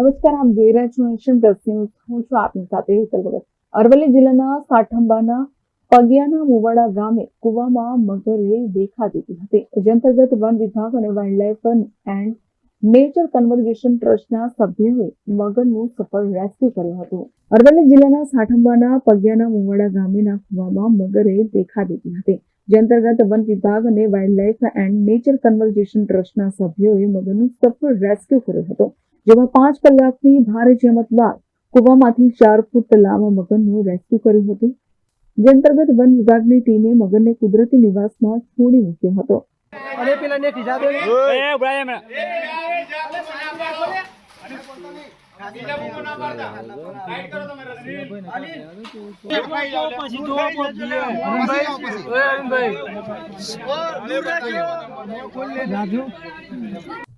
નમસ્કાર આપ જોઈ રહ્યા છો એશિયન પ્લસ ન્યૂઝ. હું છું આપની સાથે હેતલ ભગત. અરવલ્લી જિલ્લાના સાઠંબાના પગિયાના મુવાડા ગામે કુવામાં મગરે દેખા દીધી હતી જે અંતર્ગત વન વિભાગ અને વાઇલ્ડલાઇફ એન્ડ નેચર કન્વર્ઝેશન ટ્રસ્ટના સભ્યોએ મગરનું સફળ રેસ્ક્યુ કર્યું હતું. અરવલ્લી જિલ્લાના સાઠંબાના પગિયાના મુવાડા ગામેના કુવામાં મગરે દેખા દીધી હતી જે અંતર્ગત વન વિભાગ અને વાઇલ્ડલાઇફ એન્ડ નેચર કન્વર્ઝેશન ટ્રસ્ટના સભ્યોએ મગરનું સફળ રેસ્ક્યુ કર્યો હતો. જેમાં પાંચ કલાકની ભારે જહેમત બાદ કુવામાંથી ચાર ફૂટ લાંબા મગરનું રેસ્ક્યુ કર્યું હતું જે અંતર્ગત વન વિભાગની ટીમે મગરને કુદરતી નિવાસમાં છોડી મૂક્યો હતો પેલા ને ખીજા દે એ રાજુ